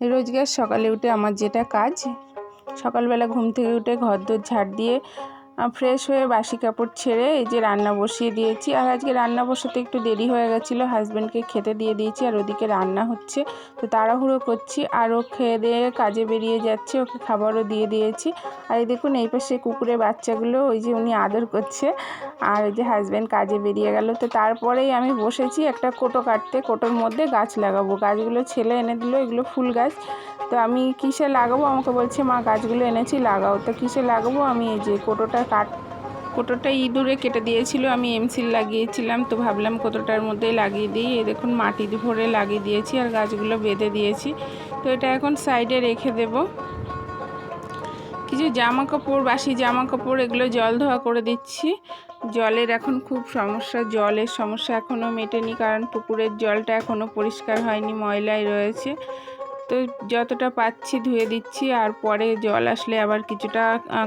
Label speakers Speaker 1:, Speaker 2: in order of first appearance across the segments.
Speaker 1: রোজগার সকালে উঠে আমার যেটা কাজ সকালবেলা ঘুম থেকে উঠে ঘর দোর ঝাড় দিয়ে ফ্রেশ হয়ে বাসি কাপড় ছেড়ে এই যে রান্না বসিয়ে দিয়েছি। আর আজকে রান্না বসাতে একটু দেরি হয়ে গেছিল হাজব্যান্ডকে খেতে দিয়ে দিয়েছি আর ওদিকে রান্না হচ্ছে। তো তাড়াহুড়ো করছি আর ও খেয়ে দিয়ে কাজে বেরিয়ে যাচ্ছে, ওকে খাবারও দিয়ে দিয়েছি। আর এই দেখুন, এই পাশে কুকুরের বাচ্চাগুলো, ওই যে উনি আদর করছে। আর ওই যে হাজব্যান্ড কাজে বেরিয়ে গেল। তো তারপরেই আমি বসেছি একটা কোটো কাটতে, কোটোর মধ্যে গাছ লাগাবো। গাছগুলো ছেলে এনে দিল, এগুলো ফুল গাছ। তো আমি কিসে লাগাবো? আমাকে বলছে, মা, গাছগুলো এনেছি, লাগাও। তো কিসে লাগাবো? আমি এই যে কোটোটা কাট কোটোটা ইঁদুরে কেটে দিয়েছিল, আমি এমসিল লাগিয়েছিলাম, তো ভাবলাম কোটোটার মধ্যেই লাগিয়ে দিই। এই দেখুন, মাটি ভরে লাগিয়ে দিয়েছি আর গাছগুলো বেঁধে দিয়েছি। তো এটা এখন সাইডে রেখে দেব। কিছু জামা কাপড় বাসি জামা কাপড় এগুলো জল ধোয়া করে দিচ্ছি। জলের এখন খুব সমস্যা, জলের সমস্যা এখনও মেটেনি, কারণ পুকুরের জলটা এখনও পরিষ্কার হয়নি ময়লায় রয়েছে। তো যতটা পাচ্ছি ধুয়ে দিচ্ছি, আর পরে জল আসলে আবার কিছুটা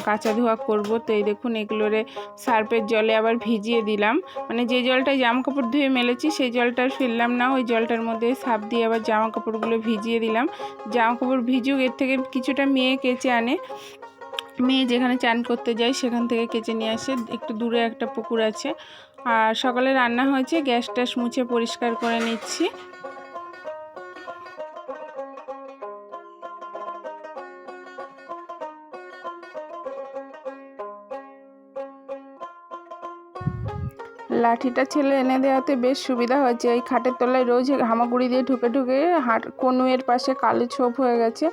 Speaker 1: কাঁচা ধোয়া করব। তো এই দেখুন এগুলোরে সার্ফের জলে আবার ভিজিয়ে দিলাম। মানে যে জলটা জামা কাপড় ধুয়ে মেলেছি, সেই জলটা ফেললাম না। ওই জলটার মধ্যে সাপ দিয়ে আবার জামা কাপড়গুলো ভিজিয়ে দিলাম। জামা কাপড় ভিজুক, এর থেকে কিছুটা মেয়ে কেচে আনে। মেয়ে যেখানে চান করতে যায়, সেখান থেকে কেচে নিয়ে আসে। একটু দূরে একটা পুকুর আছে। আর সকালে রান্না হয়েছে গ্যাস ট্যাস মুছে পরিষ্কার করে নিচ্ছি। লাঠিটা ছেলে এনে দেওয়াতে বেশ সুবিধা হয়েছে। এই খাটের তলায় রোজ হামাগুড়ি দিয়ে ঢুকে ঢুকে হাট কনুয়ের পাশে কালো ছোপ হয়ে গেছে।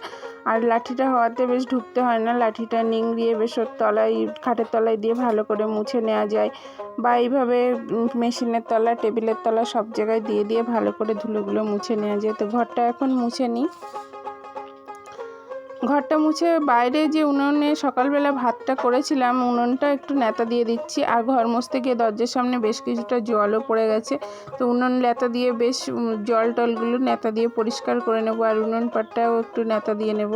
Speaker 1: আর লাঠিটা হওয়াতে বেশ ঢুকতে হয় না। লাঠিটা নিংড়িয়ে বেশ তলায়, খাটের তলায় দিয়ে ভালো করে মুছে নেওয়া যায় বা এইভাবে মেশিনের তলা, টেবিলের তলা সব জায়গায় দিয়ে দিয়ে ভালো করে ধুলোগুলো মুছে নেওয়া যায়। তো ঘরটা এখন মুছে নিই। ঘরটা মুছে বাইরে যে উনুনে সকালবেলা ভাতটা করেছিলাম, উনুনটা একটু নেতা দিয়ে দিচ্ছি। আর ঘর মুছতে গিয়ে দরজার সামনে বেশ কিছুটা জলও পড়ে গেছে। তো উনুন লেতা দিয়ে বেশ জল টলগুলো নেতা দিয়ে পরিষ্কার করে নেব। আর উনুন পাটটাও একটু নেতা দিয়ে নেব।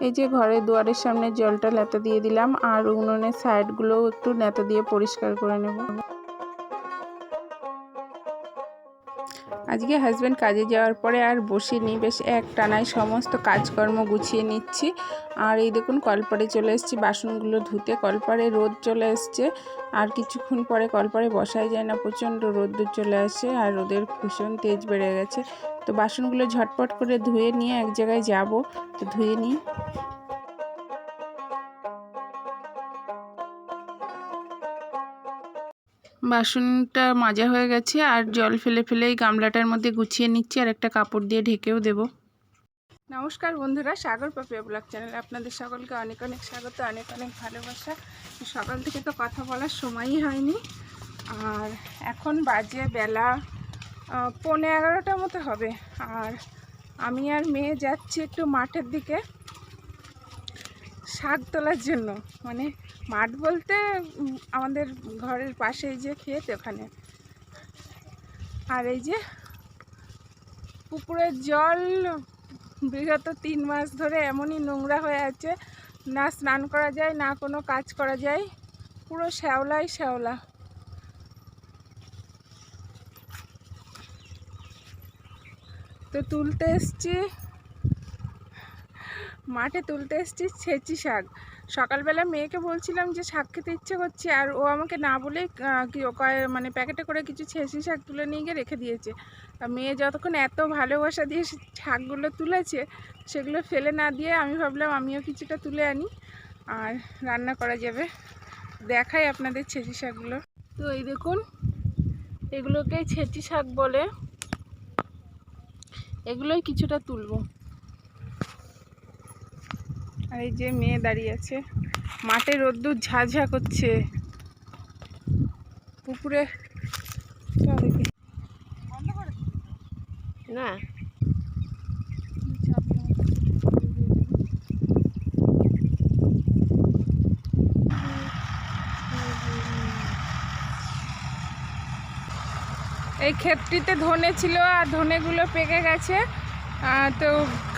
Speaker 1: এই যে ঘরের দুয়ারের সামনে জলটা লেতা দিয়ে দিলাম। আর উনুনের সাইডগুলোও একটু নেতা দিয়ে পরিষ্কার করে নেব। আজকে হাজব্যান্ড কাজে যাওয়ার পরে আর বসিনি, বেশ এক টানায় সমস্ত কাজকর্ম গুছিয়ে নিচ্ছি। আর এই দেখুন, কলপারে চলে এসেছি, বাসনগুলো ধুতে। কলপারে রোদ চলে এসছে, আর কিছুক্ষণ পরে কলপারে বসাই যায় না, প্রচণ্ড রোদ্দুর চলে আসে, আর রোদের ভীষণ তেজ বেড়ে গেছে। তো বাসনগুলো ঝটপট করে ধুয়ে নিয়ে এক জায়গায় যাব, তো ধুয়ে নিই। বাসনটা মাজা হয়ে গেছে আর জল ফেলে ফেলে এই গামলাটার মধ্যে গুছিয়ে নিচ্ছি আর একটা কাপড় দিয়ে ঢেকেও দেব। নমস্কার বন্ধুরা, সাগর পাপিয়া ব্লগ চ্যানেলে আপনাদের সকলকে অনেক অনেক স্বাগত, অনেক অনেক ভালোবাসা। সকাল থেকে তো কথা বলার সময়ই হয়নি। আর এখন বাজে বেলা পৌনে এগারোটার মতো হবে। আর আমি আর মেয়ে যাচ্ছি একটু মাঠের দিকে, শাক তোলার জন্য। মানে মাঠ বলতে আমাদের ঘরের পাশে যে ক্ষেত ওখানে। আর এই যে পুকুরের জল, বিগত তিন মাস ধরে এমনই নোংরা হয়ে আছে। না স্নান করা যায়, না কোনো কাজ করা যায়। পুরো শ্যাওলাই শ্যাওলা। তো তুলতে এসছি। মাঠে তুলতে এসছি ছেঁচি শাক। সকালবেলা মেয়েকে বলছিলাম যে, শাক খেতে ইচ্ছে করছে। আর ও আমাকে না বলেই মানে প্যাকেটে করে কিছু ছেঁচি শাক তুলে নিয়ে গিয়ে রেখে দিয়েছে। মেয়ে যতক্ষণ এত ভালোবাসা দিয়ে শাকগুলো তুলেছে, সেগুলো ফেলে না দিয়ে আমি ভাবলাম আমিও কিছুটা তুলে আনি আর রান্না করা যাবে। দেখাই আপনাদের ছেঁচি শাকগুলো। তো এই দেখুন এগুলোকে ছেঁচি শাক বলে। এগুলোই কিছুটা তুলবো। আর এই যে মেয়ে দাঁড়িয়ে আছে। মাঠে রোদ্দুর ঝাঝা করছে। পুকুরে না। এই ক্ষেতটিতে ধনে ছিল আর ধনেগুলো পেকে গেছে। তো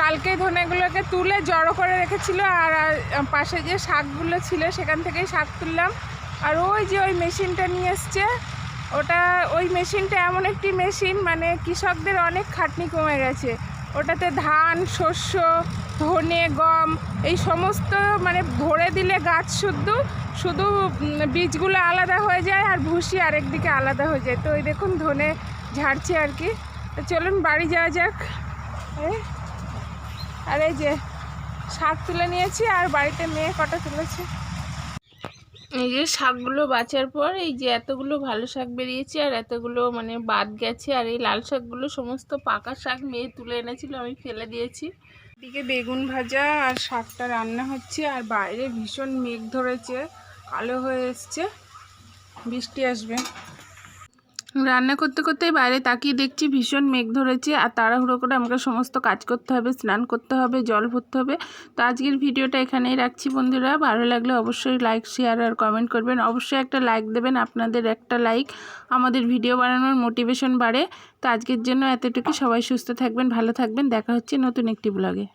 Speaker 1: কালকে ধনেগুলোকে তুলে জড়ো করে রেখেছিল আর পাশে যে শাকগুলো ছিল সেখান থেকেই শাক তুললাম। আর ওই যে ওই মেশিনটা নিয়ে এসছে, ওটা, ওই মেশিনটা এমন একটি মেশিন মানে কৃষকদের অনেক খাটনি কমে গেছে। ওটাতে ধান, শস্য, ধনে, গম, এই সমস্ত মানে ভরে দিলে গাছ শুদ্ধ, শুধু বীজগুলো আলাদা হয়ে যায় আর ভুসি আরেকদিকে আলাদা হয়ে যায়। তো ওই দেখুন ধনে ঝাড়ছে আর কি। চলুন বাড়ি যাওয়া যাক। আর এই যে শাক তুলে নিয়েছি আর বাড়িতে মেয়ে কটা তুলেছে। এই যে শাকগুলো বাঁচার পর এই যে এতগুলো ভালো শাক বেরিয়েছে আর এতগুলো মানে বাদ গেছে আর এই লাল শাকগুলো সমস্ত পাকা শাক মেয়ে তুলে এনেছিল আমি ফেলে দিয়েছি। এদিকে বেগুন ভাজা আর শাকটা রান্না হচ্ছে আর বাইরে ভীষণ মেঘ ধরেছে কালো হয়ে এসছে বৃষ্টি আসবে। রান্না করতে করতে বাইরে তাকিয়ে দেখছি ভীষণ মেঘ ধরেছে আর তাড়াহুড়ো করে আমাকে সমস্ত কাজ করতে হবে, স্নান করতে হবে, জল ভরতে হবে। তো আজকের ভিডিওটা এখানেই রাখছি বন্ধুরা। ভালো লাগলে অবশ্যই লাইক শেয়ার আর কমেন্ট করবেন। অবশ্যই একটা লাইক দেবেন, আপনাদের একটা লাইক আমাদের ভিডিও বানানোর মোটিভেশন বাড়ে। তো আজকের জন্য এতটুকু সবাই সুস্থ থাকবেন, ভালো থাকবেন। দেখা হচ্ছে নতুন একটি ব্লগে